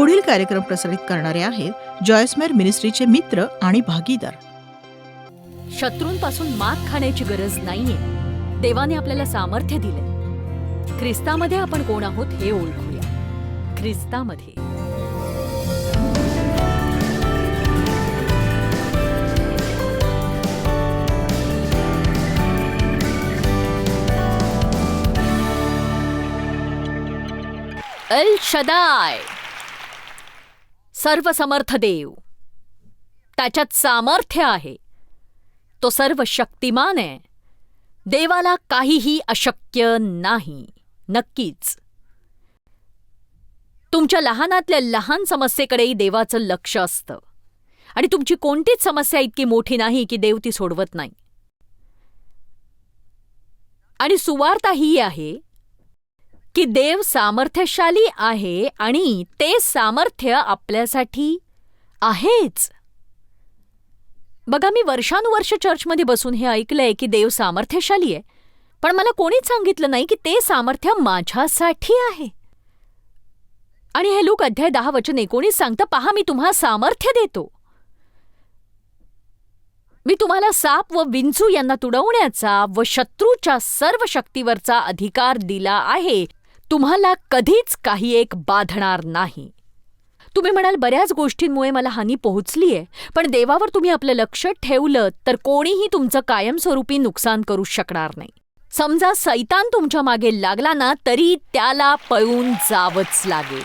पुढील कार्यक्रम प्रसारित करणारे आहेत जॉयस्मेर मिनिस्ट्रीचे मित्र आणि भागीदार. शत्रूंपासून मात खाण्याची गरज नाहीये. देवाने आपल्याला सामर्थ्य दिले ख्रिस्तामध्ये आपण कोण आहोत हे ओळखूया. ख्रिस्तामध्ये. अल शदाय. सर्व समर्थ देव. त्याच्यात सामर्थ्य आहे. तो सर्व शक्तिमान आहे. देवाला काहीही अशक्य नाही. नक्कीच. तुमच्या लहानातल्या लहान समस्येकडेही देवाचं लक्ष असतं. आणि तुमची कोणतीच समस्या इतकी मोठी नाही की देव ती सोडवत नाही. आणि सुवार्ता ही आहे की देव सामर्थ्यशाली आहे आणि ते सामर्थ्य आपल्यासाठी आहेच. बघा मी वर्षानुवर्ष चर्चमध्ये बसून हे ऐकलंय की देव सामर्थ्यशाली आहे. पण मला कोणीच सांगितलं नाही की ते सामर्थ्य माझ्यासाठी आहे. आणि हे लोक अध्याय दहा वचन एकोणीस सांगतं पहा मी तुम्हा सामर्थ्य देतो. मी तुम्हाला साप व विंचू यांना तुडवण्याचा व शत्रूच्या सर्व शक्तीवरचा अधिकार दिला आहे. तुम्हाला कधीच काही एक बाधणार नाही. तुम्ही म्हणाल बऱ्याच गोष्टींमुळे मला हानी पोहोचलीय पण देवावर तुम्ही आपलं लक्ष ठेवलं तर कोणीही तुमचं कायमस्वरूपी नुकसान करू शकणार नाही. समजा सैतान तुमच्या मागे लागला ना तरी त्याला पळून जावंच लागेल.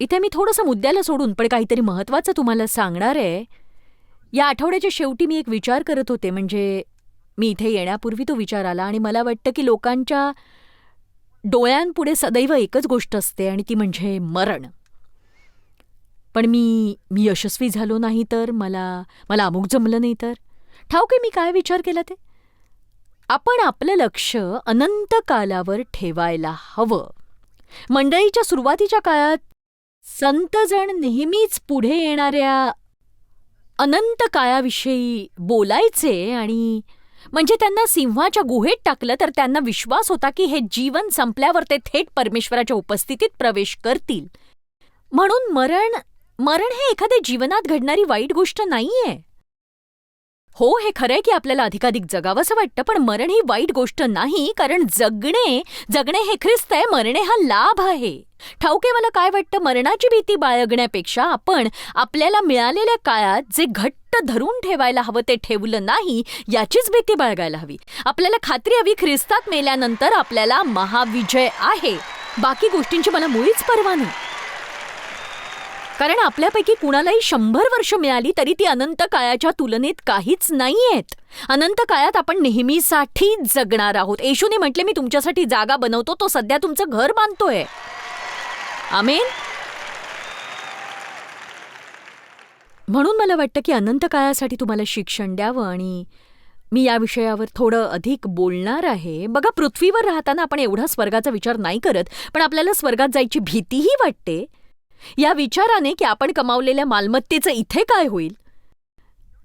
इथे मी थोडंसं मुद्द्याला सोडून पण काहीतरी महत्वाचं तुम्हाला सांगणार आहे. या आठवड्याच्या शेवटी मी एक विचार करत होते म्हणजे मी इथे येण्यापूर्वी तो विचार आला आणि मला वाटतं की लोकांच्या डोळ्यांपुढे सदैव एकच गोष्ट असते आणि ती म्हणजे मरण. पण मी मी यशस्वी झालो नाही तर मला मला अमुक जमलं नाही तर. ठाऊक आहे मी काय विचार केला ते? आपण आपलं लक्ष अनंत कालावर ठेवायला हवं. मंडळीच्या सुरुवातीच्या काळात संतजण नेहमीच पुढे येणाऱ्या अनंत काळाविषयी बोलायचे आणि म्हणजे त्यांना सिंहाच्या गुहेत टाकलं तर त्यांना विश्वास होता की हे जीवन संपल्यावर ते थेट परमेश्वराच्या उपस्थितीत प्रवेश करतील. म्हणून मरण मरण हे एखाद्या जीवनात घडणारी वाईट गोष्ट नाहीये. हो हे खरंय की आपल्याला अधिकाधिक जगावंसं वाटतं पण मरण ही वाईट गोष्ट नाही कारण जगणे जगणे हे ख्रिस्त आहे मरणे हा लाभ आहे. ठाऊके मला काय वाटतं मरणाची भीती बाळगण्यापेक्षा आपण आपल्याला मिळालेल्या काळात जे घट्ट धरून ठेवायला हवं ते ठेवलं नाही याचीच भीती बाळगायला हवी. आपल्याला खात्री हवी ख्रिस्तात मेल्यानंतर आपल्याला महाविजय आहे. बाकी गोष्टींची मला मुळीच पर्वा नाही. कारण आपल्यापैकी कुणालाही शंभर वर्ष मिळाली तरी ती अनंत काळाच्या तुलनेत काहीच नाहीयेत. अनंत काळात आपण नेहमीसाठी जगणार आहोत. येशूने म्हटले मी तुमच्यासाठी जागा बनवतो. तो सध्या तुमचं घर बांधतोय. आमेन. म्हणून मला वाटतं की अनंत काळासाठी तुम्हाला शिक्षण द्यावं आणि मी या विषयावर थोडं अधिक बोलणार आहे. बघा पृथ्वीवर राहताना आपण एवढा स्वर्गाचा विचार नाही करत पण आपल्याला स्वर्गात जायची भीतीही वाटते. या विचाराने की आपण कमावलेल्या मालमत्तेचं इथे काय होईल?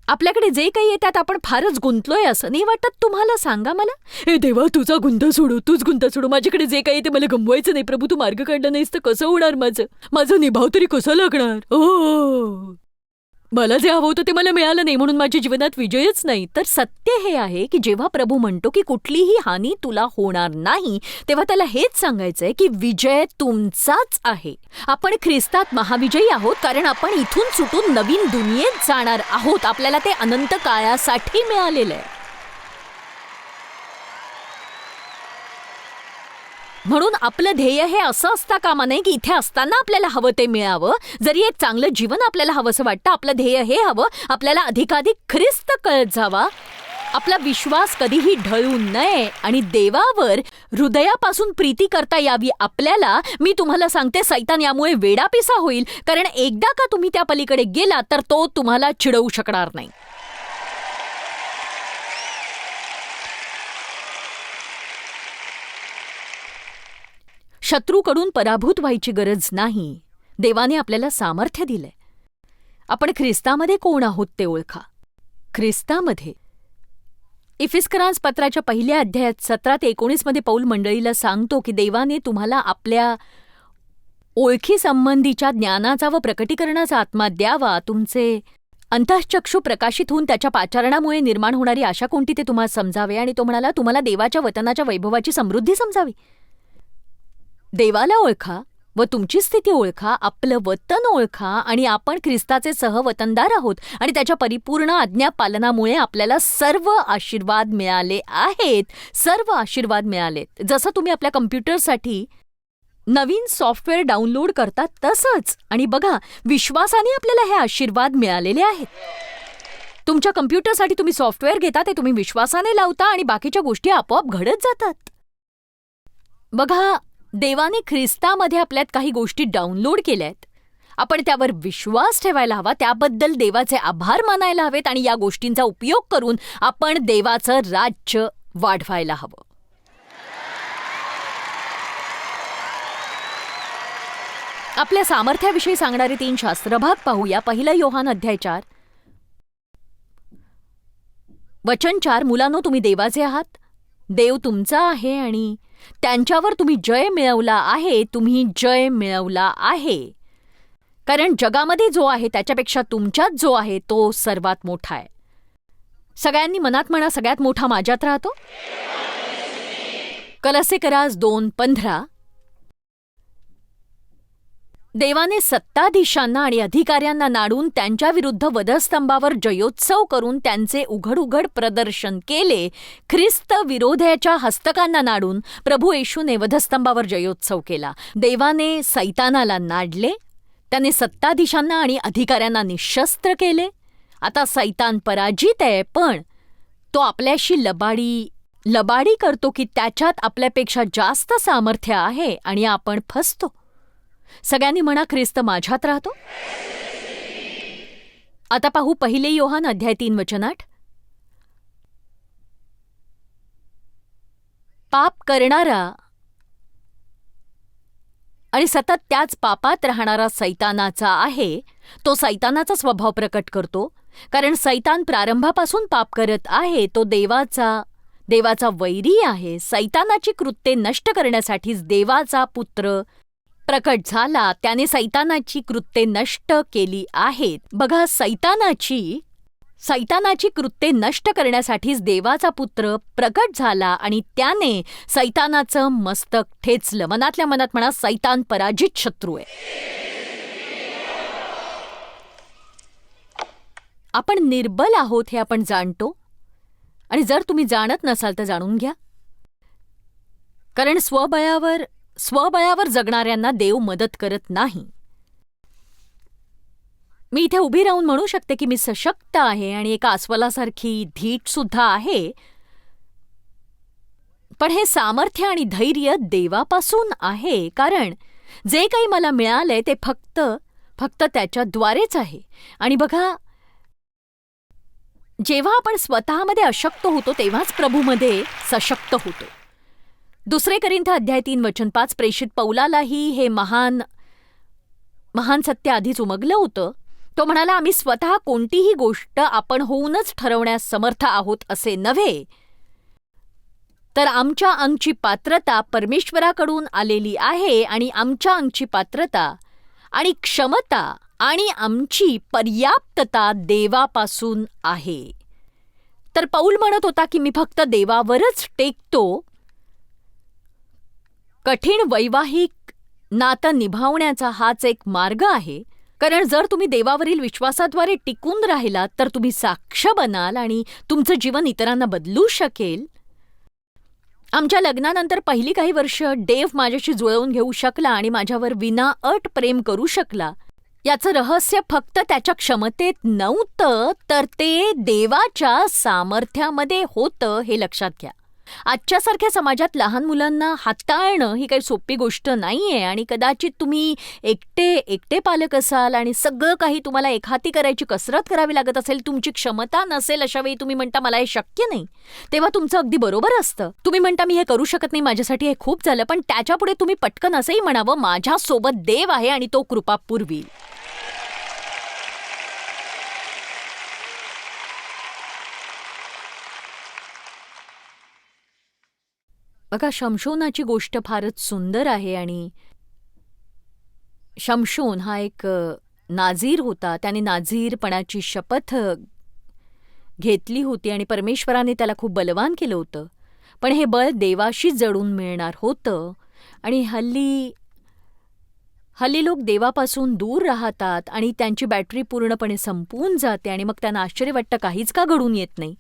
आपल्याकडे जे काही आहे त्यात आपण फारच गुंतलोय असं नाही वाटत तुम्हाला? सांगा मला. हे देवा तुझा गुंत सोडू तूच गुंत सोडू. माझ्याकडे जे काही आहे ते मला गमवायचं नाही प्रभू. तू मार्ग काढला नाहीस तर कसं होणार माझं? माझं निभाव तरी कसं लागणार? ओ मला जे हवं होतं ते मला मिळालं नाही म्हणून माझ्या जीवनात विजयच नाही. तर सत्य हे आहे की जेव्हा प्रभू म्हणतो की कुठलीही हानी तुला होणार नाही तेव्हा त्याला हेच सांगायचंय की विजय तुमचाच आहे. आपण ख्रिस्तात महाविजयी आहोत कारण आपण इथून सुटून नवीन दुनियेत जाणार आहोत. आपल्याला ते अनंत काळासाठी मिळालेलं आहे. म्हणून आपलं ध्येय हे असं असता कामा नये की इथे असताना आपल्याला हवं ते मिळावं. जरी एक चांगलं जीवन आपल्याला हवंसं वाटतं आपलं ध्येय हे हवं. आपल्याला अधिकाधिक ख्रिस्त कळत जावा. आपला विश्वास कधीही ढळू नये आणि देवावर हृदयापासून प्रीती करता यावी आपल्याला. मी तुम्हाला सांगते सैतान यामुळे वेडापिसा होईल. कारण एकदा का तुम्ही त्या पलीकडे गेला तर तो तुम्हाला चिडवू शकणार नाही. शत्रूकडून पराभूत व्हायची गरज नाही. देवाने आपल्याला सामर्थ्य दिलंय. आपण ख्रिस्तामध्ये कोण आहोत ते ओळखा. ख्रिस्तामध्ये. इफिस्करांस पत्राच्या पहिल्या अध्यायात सतरा ते एकोणीसमध्ये पौल मंडळीला सांगतो की देवाने तुम्हाला आपल्या ओळखीसंबंधीच्या ज्ञानाचा व प्रकटीकरणाचा आत्मा द्यावा. तुमचे अंतःचक्षू प्रकाशित होऊन त्याच्या पाचारणामुळे निर्माण होणारी आशा कोणती ते तुम्हाला समजावे आणि तो म्हणाला तुम्हाला देवाच्या वतनाच्या वैभवाची समृद्धी समजावी. देवाला ओळखा व तुमची स्थिती ओळखा आपलं वतन ओळखा आणि आपण ख्रिस्ताचे सहवतनदार आहोत आणि त्याच्या परिपूर्ण आज्ञा पालनामुळे आपल्याला सर्व आशीर्वाद मिळाले आहेत. सर्व आशीर्वाद मिळालेत. जसं तुम्ही आपल्या कम्प्युटरसाठी नवीन सॉफ्टवेअर डाउनलोड करता तसंच. आणि बघा विश्वासाने आपल्याला हे आशीर्वाद मिळालेले आहेत. तुमच्या कम्प्युटरसाठी तुम्ही सॉफ्टवेअर घेता ते तुम्ही विश्वासाने लावता आणि बाकीच्या गोष्टी आपोआप घडत जातात. बघा देवाने ख्रिस्तामध्ये आपल्यात काही गोष्टी डाउनलोड केल्यात. आपण त्यावर विश्वास ठेवायला हवा त्याबद्दल देवाचे आभार मानायला हवेत आणि या गोष्टींचा उपयोग करून आपण देवाचं राज्य वाढवायला हवं. आपल्या सामर्थ्याविषयी सांगणारे तीन शास्त्रभाग पाहूया. पहिलं योहान अध्याय चार. वचन चार मुलांनो तुम्ही देवाचे आहात. देव तुमचा आहे आणि त्यांच्यावर तुम्ही जय मिळवला आहे तुम्ही जय मिळवला आहे. कारण जगामध्ये जो आहे त्याच्यापेक्षा तुमच्यात जो आहे तो सर्वात मोठा आहे. सगळ्यांनी मनात म्हणा सगळ्यात मोठा माझ्यात राहतो? कलसे करास दोन पंधरा देवाने सत्ताधीशांना आणि अधिकाऱ्यांना नाडून त्यांच्याविरुद्ध वधस्तंभावर जयोत्सव करून त्यांचे उघडउघड प्रदर्शन केले. ख्रिस्त विरोध्याच्या हस्तकांना नाडून प्रभू येशूने वधस्तंभावर जयोत्सव केला. देवाने सैतानाला नाडले. त्याने सत्ताधीशांना आणि अधिकाऱ्यांना निशस्त्र केले. आता सैतान पराजित आहे पण तो आपल्याशी लबाडी लबाडी करतो की त्याच्यात आपल्यापेक्षा जास्त सामर्थ्य आहे आणि आपण फसतो. सगळ्यांनी म्हणा ख्रिस्त माझ्यात राहतो? आता पाहू पहिले योहान अध्याय तीन वचनाट पाप करणारा आणि सतत त्याच पापात राहणारा सैतानाचा आहे तो सैतानाचा स्वभाव प्रकट करतो. कारण सैतान प्रारंभापासून पाप करत आहे तो देवाचा देवाचा वैरी आहे. सैतानाची कृत्ये नष्ट करण्यासाठीच देवाचा पुत्र प्रकट झाला त्याने सैतानाची कृत्ये नष्ट केली आहेत. बघा सैतानाची सैतानाची कृत्ये नष्ट करण्यासाठीच देवाचा पुत्र प्रकट झाला आणि त्याने सैतानाचं मस्तक ठेचलं. मनातल्या मनात म्हणा सैतान पराजित शत्रू आहे. आपण निर्बल आहोत हे आपण जाणतो. आणि जर तुम्ही जाणत नसाल तर जाणून घ्या. कारण स्वबळावर स्वबळावर जगणाऱ्यांना देव मदत करत नाही. मी इथे उभी राहून म्हणू शकते की मी सशक्त आहे आणि एका अस्वलासारखी धीट सुद्धा आहे. पण हे सामर्थ्य आणि धैर्य देवापासून आहे कारण जे काही मला मिळालंय ते फक्त फक्त त्याच्याद्वारेच आहे. आणि बघा जेव्हा आपण स्वतःमध्ये अशक्त होतो तेव्हाच प्रभूमध्ये सशक्त होतो. दुसरे करिंथ अध्याय तीन वचन पाच प्रेषित पौलालाही हे महान महान सत्य आधीच उमगलं होतं. तो म्हणाला आम्ही स्वतः कोणतीही गोष्ट आपण होऊनच ठरवण्यास समर्थ आहोत असे नव्हे. तर आमच्या अंगची पात्रता परमेश्वराकडून आलेली आहे आणि आमच्या अंगची पात्रता आणि क्षमता आणि आमची पर्याप्तता देवापासून आहे. तर पौल म्हणत होता की मी फक्त देवावरच टेकतो कठीण वैवाहिक नातं निभावण्याचा हाच एक मार्ग आहे. कारण जर तुम्ही देवावरील विश्वासाद्वारे टिकून राहिलात तर तुम्ही साक्ष बनाल आणि तुमचं जीवन इतरांना बदलू शकेल. आमच्या लग्नानंतर पहिली काही वर्ष डेव माझ्याशी जुळवून घेऊ शकला आणि माझ्यावर विना अट प्रेम करू शकला. याचं रहस्य फक्त त्याच्या क्षमतेत नव्हतं तर ते देवाच्या सामर्थ्यामध्ये होतं हे लक्षात घ्या. आजच्यासारख्या समाजात लहान मुलांना हाताळणं ही काही सोपी गोष्ट नाहीये आणि कदाचित तुम्ही एकटे एकटे पालक असाल आणि सगळं काही तुम्हाला एखाती करायची कसरत करावी लागत असेल तुमची क्षमता नसेल अशा वेळी तुम्ही म्हणता मला हे शक्य नाही. तेव्हा तुमचं अगदी बरोबर असतं. तुम्ही म्हणता मी हे करू शकत नाही माझ्यासाठी हे खूप झालं. पण त्याच्यापुढे तुम्ही पटकन असंही म्हणावं माझ्यासोबत देव आहे आणि तो कृपा बघा शमशोनाची गोष्ट फारच सुंदर आहे आणि शमशोन हा एक नाझीर होता. त्याने नाझीरपणाची शपथ घेतली होती आणि परमेश्वराने त्याला खूप बलवान केलं होतं. पण हे बळ देवाशीच जडून मिळणार होतं आणि हल्ली हल्ली लोक देवापासून दूर राहतात आणि त्यांची बॅटरी पूर्णपणे संपून जाते आणि मग त्यांना आश्चर्य वाटतं काहीच का घडून येत नाही?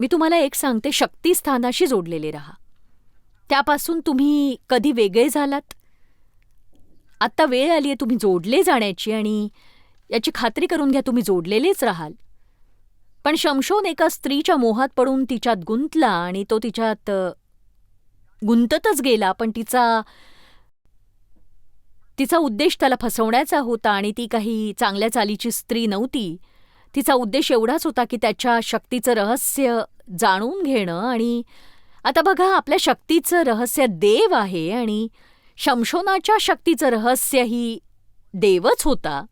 मी तुम्हाला एक सांगते शक्तिस्थानाशी जोडलेले राहा. त्यापासून तुम्ही कधी वेगळे झालात? आत्ता वेळ आली आहे तुम्ही जोडले जाण्याची आणि याची खात्री करून घ्या तुम्ही जोडलेलेच राहाल. पण शमशोन एका स्त्रीच्या मोहात पडून तिच्यात गुंतला आणि तो तिच्यात गुंततच गेला पण तिचा तिचा उद्देश त्याला फसवण्याचा होता आणि ती काही चांगल्या चालीची स्त्री नव्हती. तिचा उद्देश एवढाच होता की त्याच्या शक्तीचं रहस्य जाणून घेणं आणि आता बघा आपल्या शक्तीचं रहस्य देव आहे आणि शमशोनाच्या शक्तीचं रहस्यही देवच होता.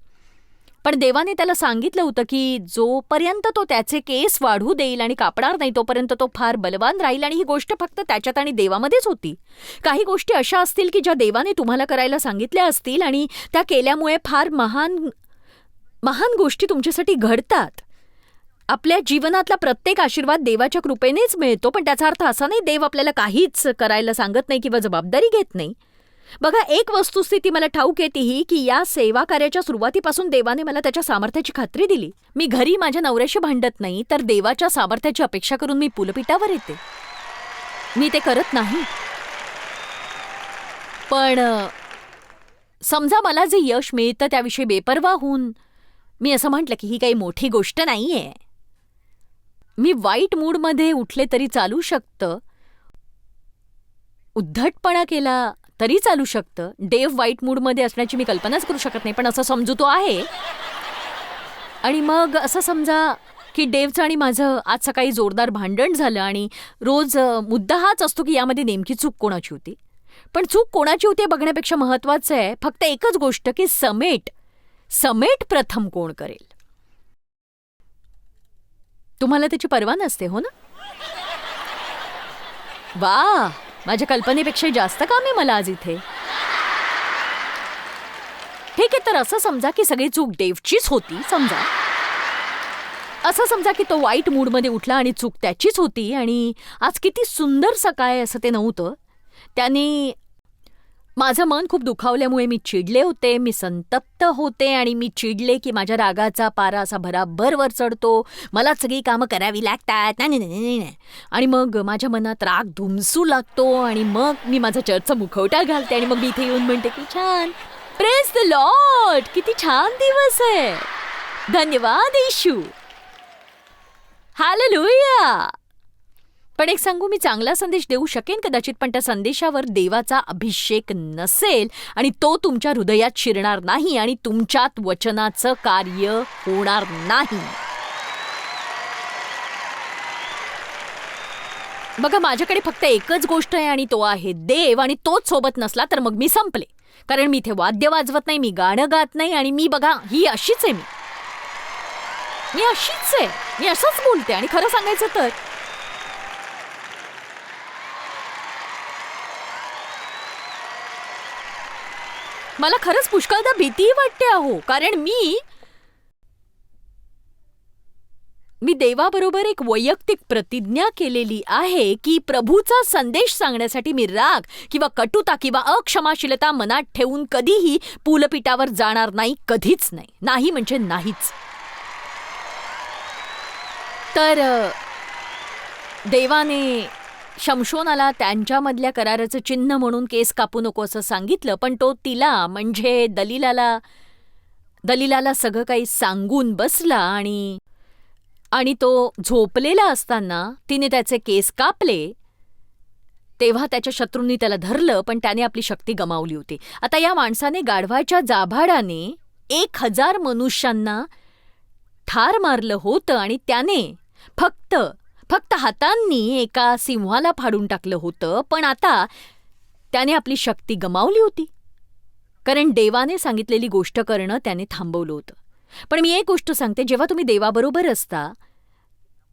पण देवाने त्याला सांगितलं होतं की जोपर्यंत तो त्याचे केस वाढू देईल आणि कापणार नाही तोपर्यंत तो फार बलवान राहील आणि ही गोष्ट फक्त त्याच्यात आणि देवामध्येच होती. काही गोष्टी अशा असतील की ज्या देवाने तुम्हाला करायला सांगितल्या असतील आणि त्या केल्यामुळे फार महान महान गोष्टी तुमच्यासाठी घडतात. आपल्या जीवनातला प्रत्येक आशीर्वाद देवाच्या कृपेनेच मिळतो पण त्याचा अर्थ असा नाही देव आपल्याला काहीच करायला सांगत नाही किंवा जबाबदारी घेत नाही. बघा एक वस्तुस्थिती मला ठाऊक येते ही की या सेवा कार्याच्या सुरुवातीपासून देवाने मला त्याच्या सामर्थ्याची खात्री दिली. मी घरी माझ्या नवऱ्याशी भांडत नाही तर देवाच्या सामर्थ्याची अपेक्षा करून मी पुलपिटावर येते. मी ते करत नाही. पण समजा मला जे यश मिळतं त्याविषयी बेपर्वा होऊन मी असं म्हटलं की ही काही मोठी गोष्ट नाहीये. मी वाईट मूडमध्ये उठले तरी चालू शकतं. उद्धटपणा केला तरी चालू शकतं. डेव वाईट मूडमध्ये असण्याची मी कल्पनाच करू शकत नाही पण असं समजू तो आहे. आणि मग असं समजा की डेवचं आणि माझं आज सकाळी जोरदार भांडण झालं आणि रोज मुद्दा हाच असतो की यामध्ये नेमकी चूक कोणाची होती. पण चूक कोणाची होती बघण्यापेक्षा महत्त्वाचं आहे. फक्त एकच गोष्ट की समेट. समेट प्रथम कोण करेल? तुम्हाला त्याची पर्वा नसते हो ना? वा माझ्या कल्पनेपेक्षा जास्त काम आहे मला आज इथे. ठीक आहे तर असं समजा की सगळी चूक डेव्हचीच होती समजा. असं समजा की तो वाईट मूडमध्ये उठला आणि चूक त्याचीच होती आणि आज किती सुंदर सकाळ आहे असं ते नव्हतं. त्याने माझं मन खूप दुखावल्यामुळे मी चिडले होते मी संतप्त होते आणि मी चिडले की माझ्या रागाचा पारा असा भराभर वर चढतो. मला सगळी कामं करावी लागतात. नाही नाही, नाही नाही, आणि मग माझ्या मनात राग धुमसू लागतो आणि मग मी माझा चर्चचा मुखवटा घालते आणि मग मी इथे येऊन म्हणते की छान. प्रेस द लॉट किती छान दिवस आहे. धन्यवाद येशू लुया पण एक सांगू मी चांगला संदेश देऊ शकेन कदाचित पण त्या संदेशावर देवाचा अभिषेक नसेल आणि तो तुमच्या हृदयात शिरणार नाही आणि तुमच्यात वचनाचं कार्य होणार नाही. बघा माझ्याकडे फक्त एकच गोष्ट आहे आणि तो आहे देव आणि तोच सोबत नसला तर मग मी संपले. कारण मी इथे वाद्य वाजवत नाही मी गाणं गात नाही आणि मी बघा ही अशीच आहे मी. मी अशीच आहे. मी असंच बोलते आणि खरं सांगायचं तर मला खरंच पुष्कळदा भीती वाटते अहो कारण मी मी देवाबरोबर एक वैयक्तिक प्रतिज्ञा केलेली आहे की प्रभूचा संदेश सांगण्यासाठी मी राग किंवा कटुता किंवा अक्षमाशीलता मनात ठेवून कधीही पूलपीठावर जाणार नाही कधीच नाही. नाही म्हणजे नाहीच. तर देवाने शमशोनाला त्यांच्यामधल्या कराराचं चिन्ह म्हणून केस कापू नको असं सांगितलं पण तो तिला म्हणजे दलिलाला दलिलाला सगळं काही सांगून बसला आणि आणि तो झोपलेला असताना तिने त्याचे केस कापले तेव्हा त्याच्या शत्रूंनी त्याला धरलं पण त्याने आपली शक्ती गमावली होती. आता या माणसाने गाढवाच्या जाभाडाने एक हजार मनुष्यांना ठार मारलं होतं आणि त्याने फक्त फक्त हातांनी एका सिंहाला फाडून टाकलं होतं पण आता त्याने आपली शक्ती गमावली होती. कारण देवाने सांगितलेली गोष्ट करणं त्याने थांबवलं होतं. पण मी एक गोष्ट सांगते जेव्हा तुम्ही देवाबरोबर असता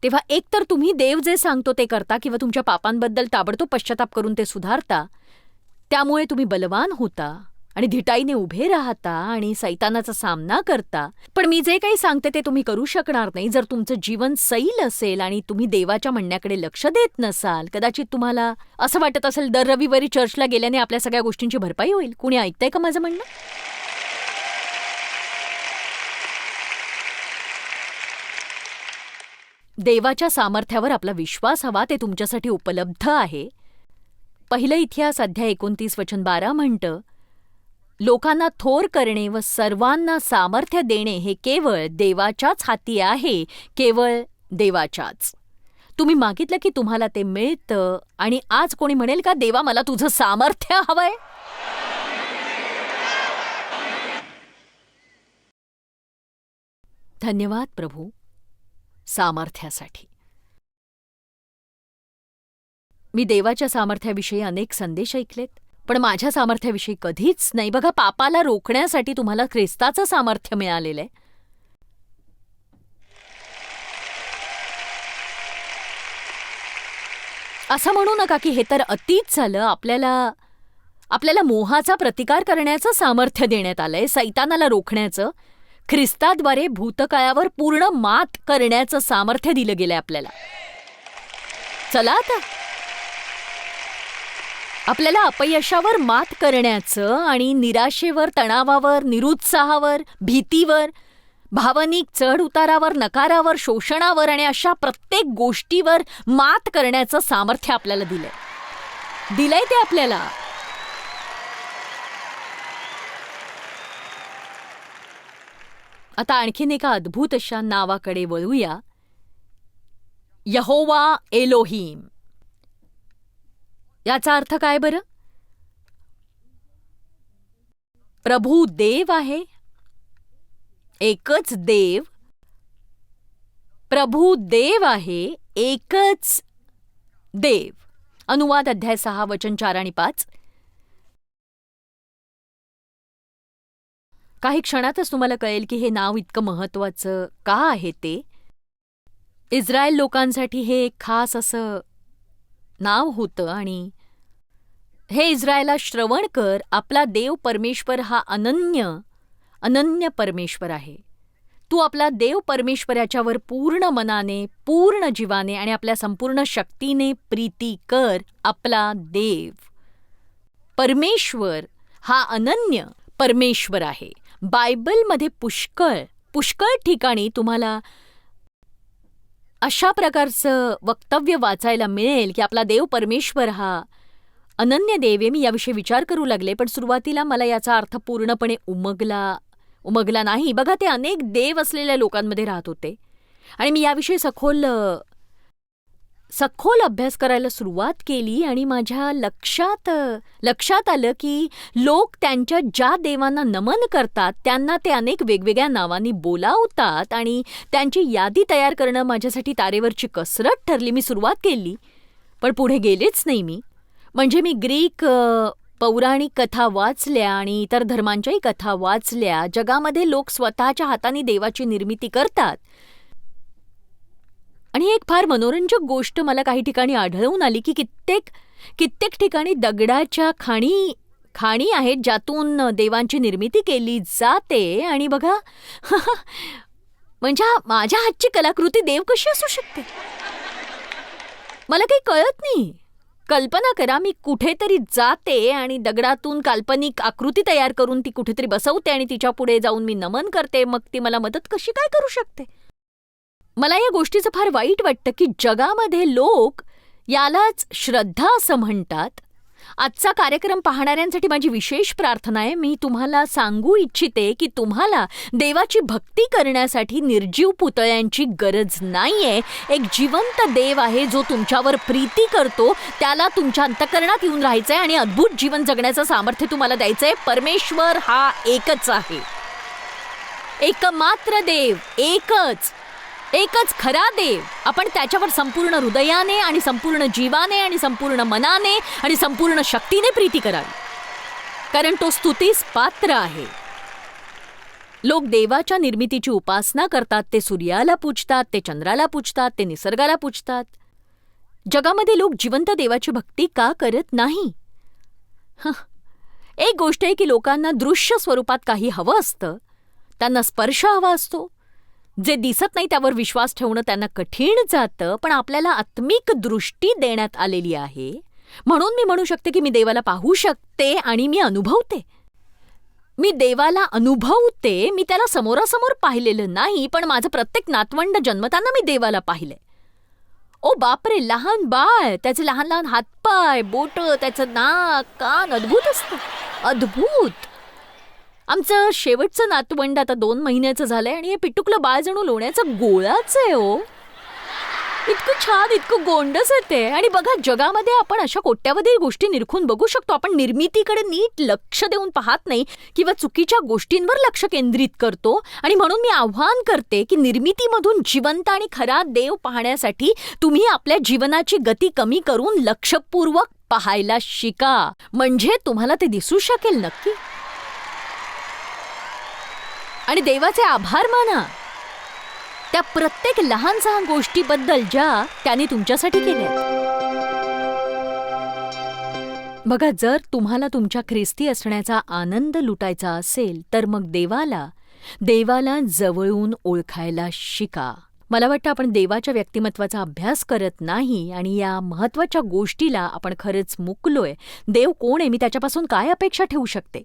तेव्हा एकतर तुम्ही देव जे सांगतो ते करता किंवा तुमच्या पापांबद्दल ताबडतोब पश्चाताप करून ते सुधारता त्यामुळे तुम्ही बलवान होता. आणि धिटाईने उभे राहता आणि सैतानाचा सामना करता. पण मी जे काही सांगते ते तुम्ही करू शकणार नाही. जर तुमचं जीवन सैल असेल आणि तुम्ही देवाच्या म्हणण्याकडे लक्ष देत नसाल कदाचित तुम्हाला असं वाटत असेल दर रविवारी चर्चला गेल्याने आपल्या सगळ्या गोष्टींची भरपाई होईल. कुणी ऐकतंय का माझं म्हणणं? देवाच्या सामर्थ्यावर आपला विश्वास हवा ते तुमच्यासाठी उपलब्ध आहे. पहिलं इतिहास अध्याय एकोणतीस वचन बारा म्हणतं लोकांना थोर करणे व सर्वांना सामर्थ्य देणे हे केवळ देवाच्याच हाती आहे केवळ देवाच्याच. तुम्ही मागितलं की तुम्हाला ते मिळतं आणि आज कोणी म्हणेल का देवा मला तुझं सामर्थ्य हवंय? धन्यवाद प्रभू सामर्थ्यासाठी. मी देवाच्या सामर्थ्याविषयी अनेक संदेश ऐकलेत. पण माझ्या सामर्थ्याविषयी कधीच नाही. बघा पापाला रोखण्यासाठी तुम्हाला ख्रिस्ताचं सामर्थ्य मिळालेलं आहे. असं म्हणू नका की हे तर अतीच झालं. आपल्याला आपल्याला मोहाचा प्रतिकार करण्याचं सामर्थ्य देण्यात आलंय सैतानाला रोखण्याचं. ख्रिस्ताद्वारे भूतकाळावर पूर्ण मात करण्याचं सामर्थ्य दिलं गेलंय आपल्याला. चला आता. आपल्याला अपयशावर मात करण्याचं आणि निराशेवर तणावावर निरुत्साहावर भीतीवर भावनिक चढउतारावर नकारावर शोषणावर आणि अशा प्रत्येक गोष्टीवर मात करण्याचं सामर्थ्य आपल्याला दिलंय. दिलंय ते आपल्याला. आता आणखीन एका अद्भुत अशा नावाकडे वळूया. Jehovah Elohim. याचा अर्थ काय बरं? प्रभू देव आहे. एकच देव. प्रभू देव आहे एकच देव. अनुवाद अध्याय सहा वचन चार आणि पाच. काही क्षणातच तुम्हाला कळेल की हे नाव इतकं महत्वाचं का आहे ते? इस्रायल लोकांसाठी हे एक खास असं नाव होतं आणि हे इस्रायला श्रवण कर आपला देव परमेश्वर हा अनन्य अनन्य परमेश्वर आहे. तू आपला देव परमेश्वर याच्यावर पूर्ण मनाने पूर्ण जीवाने आणि आपल्या संपूर्ण शक्तीने प्रीती कर आपला देव. परमेश्वर हा अनन्य परमेश्वर आहे. बायबलमध्ये पुष्कळ पुष्कळ ठिकाणी तुम्हाला अशा प्रकारचं वक्तव्य वाचायला मिळेल की आपला देव परमेश्वर हा अनन्य देवे मी याविषयी विचार करू लागले पण सुरुवातीला मला याचा अर्थ पूर्णपणे उमगला उमगला नाही. बघा ते अनेक देव असलेल्या लोकांमध्ये राहत होते. आणि मी याविषयी सखोल सखोल अभ्यास करायला सुरुवात केली आणि माझ्या लक्षात लक्षात आलं की लोक त्यांच्या ज्या देवांना नमन करतात त्यांना ते अनेक वेगवेगळ्या नावांनी बोलावतात आणि त्यांची यादी तयार करणं माझ्यासाठी तारेवरची कसरत ठरली. मी सुरुवात केली पण पुढे गेलेच नाही मी. म्हणजे मी ग्रीक पौराणिक कथा वाचल्या आणि इतर धर्मांच्याही कथा वाचल्या. जगामध्ये लोक स्वतःच्या हाताने देवाची निर्मिती करतात. आणि एक फार मनोरंजक गोष्ट मला काही ठिकाणी आढळून आली की कित्येक कित्येक ठिकाणी दगडाच्या खाणी खाणी आहेत ज्यातून देवांची निर्मिती केली जाते. आणि बघा म्हणजे माझ्या हातची कलाकृती देव कशी असू शकते? मला काही कळत नाही. कल्पना करा मी कुठेतरी जाते आणि दगडातून काल्पनिक आकृती तयार करून ती कुठेतरी बसवते आणि तिच्या पुढे जाऊन मी नमन करते. मग ती मला मदत कशी काय करू शकते? मला या गोष्टीचं फार वाईट वाटतं की जगामध्ये लोक यालाच श्रद्धा असं म्हणतात आजचा कार्यक्रम पाहणाऱ्यांसाठी माझी विशेष प्रार्थना आहे. मी तुम्हाला सांगू इच्छिते की तुम्हाला देवाची भक्ती करण्यासाठी निर्जीव पुतळ्यांची गरज नाहीये. एक जिवंत देव आहे जो तुमच्यावर प्रीती करतो. त्याला तुमच्या अंतकरणात येऊन राहायचं आहे आणि अद्भुत जीवन जगण्याचं सामर्थ्य तुम्हाला द्यायचं आहे परमेश्वर हा एकच आहे. एकमात्र देव एकच. एकच खरा देव. आपण त्याच्यावर संपूर्ण हृदयाने आणि संपूर्ण जीवाने आणि संपूर्ण मनाने आणि संपूर्ण शक्तीने प्रीती करावी. कारण तो स्तुतीस पात्र आहे. लोक देवाच्या निर्मितीची उपासना करतात ते सूर्याला पूजतात ते चंद्राला पूजतात ते निसर्गाला पूजतात. जगामध्ये लोक जिवंत देवाची भक्ती का करत नाही? एक गोष्ट आहे की लोकांना दृश्य स्वरूपात काही हवं असतं. त्यांना स्पर्श हवा असतो. जे दिसत नाही त्यावर विश्वास ठेवणं त्यांना कठीण जातं पण आपल्याला आत्मिक दृष्टी देण्यात आलेली आहे. म्हणून मी म्हणू शकते की मी देवाला पाहू शकते आणि मी अनुभवते. मी देवाला अनुभवते मी त्याला समोरासमोर पाहिलेलं नाही पण माझं प्रत्येक नातवंड जन्मताना मी देवाला पाहिलंय ओ बापरे लहान बाळ! त्याचे लहान लहान हातपाय बोट त्याचं नाक कान अद्भुत असतं. अद्भुत! आमचं शेवटचं नातवंड आता दोन महिन्याचं झालंय आणि हे पिटुकलं बाळ जणू लोण्याचं गोळाच आहे हो. इतकं छान इतकं गोंडस येते आणि बघा जगामध्ये आपण अशा कोट्यावधी गोष्टी निरखून बघू शकतो. आपण निर्मितीकडे नीट लक्ष देऊन पाहत नाही किंवा चुकीच्या गोष्टींवर लक्ष केंद्रित करतो. आणि म्हणून मी आव्हान करते की निर्मितीमधून जिवंत आणि खरा देव पाहण्यासाठी तुम्ही आपल्या जीवनाची गती कमी करून लक्षपूर्वक पाहायला शिका. म्हणजे तुम्हाला ते दिसू शकेल नक्की. आणि देवाचे आभार माना. त्या प्रत्येक लहान सहान गोष्टीबद्दल ज्या त्याने तुमच्यासाठी केल्या बघा जर तुम्हाला तुमच्या ख्रिस्ती असण्याचा आनंद लुटायचा असेल तर मग देवाला देवाला जवळून ओळखायला शिका. मला वाटतं आपण देवाच्या व्यक्तिमत्वाचा अभ्यास करत नाही आणि या महत्त्वाच्या गोष्टीला आपण खरंच मुकलोय. देव कोण आहे? मी त्याच्यापासून काय अपेक्षा ठेवू शकते?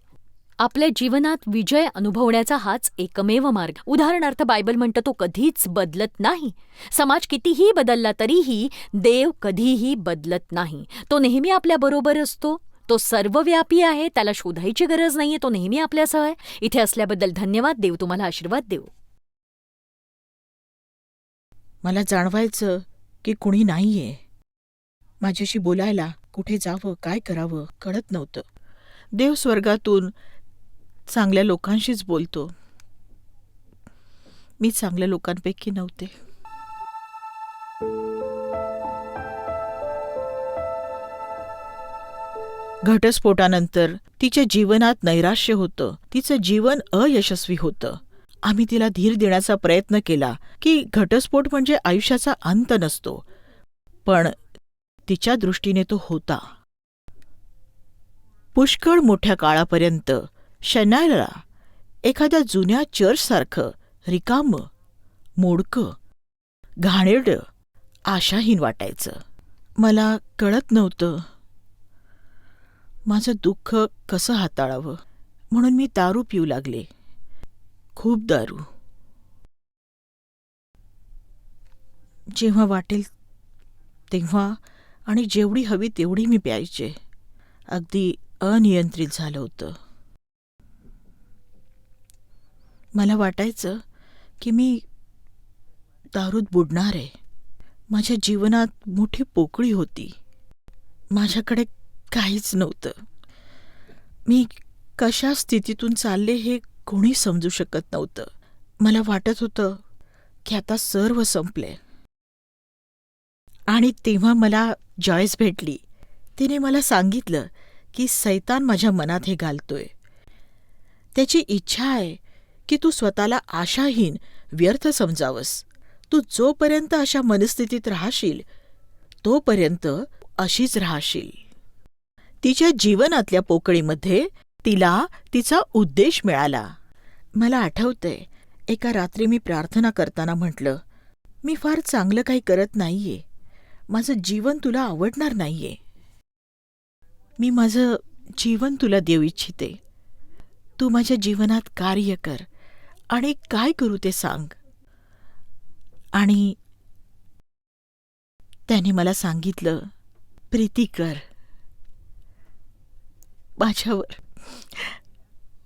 आपल्या जीवनात विजय अनुभवण्याचा हाच एकमेव मार्ग. उदाहरणार्थ बायबल म्हणतं तो कधीच बदलत नाही. समाज कितीही बदलला तरीही देव कधीही बदलत नाही. तो नेहमी आपल्याबरोबर असतो. तो सर्वव्यापी आहे त्याला शोधायची गरज नाहीये तो नेहमी आपल्यासह आहे. इथे असल्याबद्दल धन्यवाद. देव तुम्हाला आशीर्वाद देऊ मला जाणवायचं की कुणी नाहीये. माझ्याशी बोलायला कुठे जावं काय करावं कळत नव्हतं. देव स्वर्गातून चांगल्या लोकांशीच बोलतो. मी चांगल्या लोकांपैकी नव्हते. घटस्फोटानंतर तिच्या जीवनात नैराश्य होतं. तिचं जीवन अयशस्वी होतं. आम्ही तिला धीर देण्याचा प्रयत्न केला की घटस्फोट म्हणजे आयुष्याचा अंत नसतो. पण तिच्या दृष्टीने तो होता. पुष्कळ मोठ्या काळापर्यंत शनायला एखाद्या जुन्या चर्चसारखं रिकामं मोडकं घाणेरडं आशाहीन वाटायचं. मला कळत नव्हतं. माझं दुःख कसं हाताळावं? म्हणून मी दारू पिऊ लागले. खूप दारू. जेव्हा वाटेल तेव्हा आणि जेवढी हवी तेवढी मी प्यायचे. अगदी अनियंत्रित झालं होतं. मला वाटायचं की मी दारूत बुडणार आहे. माझ्या जीवनात मोठी पोकळी होती. माझ्याकडे काहीच नव्हतं. मी कशा स्थितीतून चालले हे कोणी समजू शकत नव्हतं. मला वाटत होतं की आता सर्व संपले. आणि तेव्हा मला जॉयस भेटली. तिने मला सांगितलं की सैतान माझ्या मनात हे घालतोय. त्याची इच्छा आहे की तू स्वतःला आशाहीन व्यर्थ समजावस. तू जोपर्यंत अशा मनस्थितीत राहशील तोपर्यंत अशीच राहशील. तिच्या जीवनातल्या पोकळीमध्ये तिला तिचा उद्देश मिळाला. मला आठवतंय एका रात्री मी प्रार्थना करताना म्हटलं मी फार चांगलं काही करत नाहीये. माझं जीवन तुला आवडणार नाहीये. मी माझं जीवन तुला देऊ इच्छिते. तू माझ्या जीवनात कार्य कर. आणि काय करू ते सांग. आणि त्याने मला सांगितलं प्रीती कर. माझ्यावर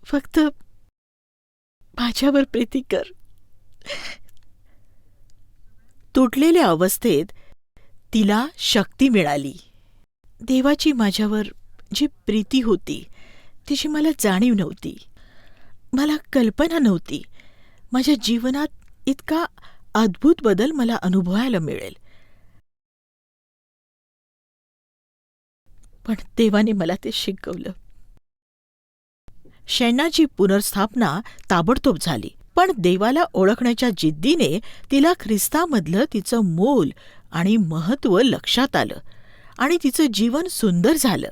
फक्त माझ्यावर प्रीती कर. तुटलेल्या अवस्थेत तिला शक्ती मिळाली. देवाची माझ्यावर जी प्रीती होती तिची मला जाणीव नव्हती. मला कल्पना नव्हती माझ्या जीवनात इतका अद्भुत बदल मला अनुभवायला मिळेल. पण देवाने मला ते शिकवलं. शैनाची पुनर्स्थापना ताबडतोब झाली पण देवाला ओळखण्याच्या जिद्दीने तिला ख्रिस्तामधलं तिचं मोल आणि महत्त्व लक्षात आलं आणि तिचं जीवन सुंदर झालं.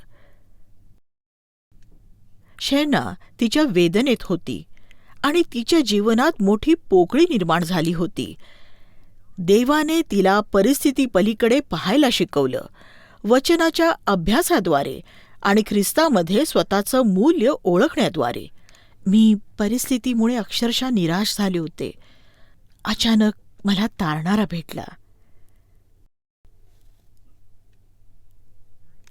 शेणा तिच्या वेदनेत होती. आणि तिच्या जीवनात मोठी पोकळी निर्माण झाली होती. देवाने तिला परिस्थिती पलीकडे पाहायला शिकवलं. वचनाच्या अभ्यासाद्वारे आणि ख्रिस्तामध्ये स्वतःचं मूल्य ओळखण्याद्वारे. मी परिस्थितीमुळे अक्षरशः निराश झाले होते. अचानक मला तारणारा भेटला.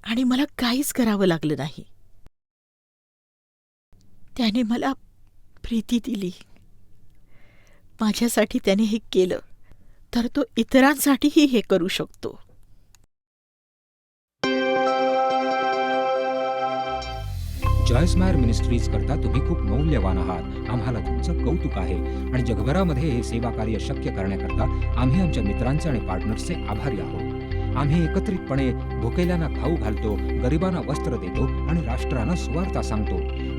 आणि मला काहीच करावं लागलं नाही. त्याने मला प्रीती दिली. माझ्यासाठी त्याने हे केलं तर तो इतरांसाठीही हे करू शकतो. जॉयस्मायर मिनिस्ट्रीज करता तुम्ही खूप मौल्यवान आहात. आम्हाला तुमचं कौतुक आहे आणि जगभरामध्ये हे सेवा कार्य शक्य करण्याकरता आम्ही आमच्या मित्रांचे आणि पार्टनर्सचे आभारी आहोत. आम्ही एकत्रितपणे भुकेल्यांना खाऊ घालतो गरिबांना वस्त्र देतो आणि राष्ट्रांना सुवार्ता सांगतो.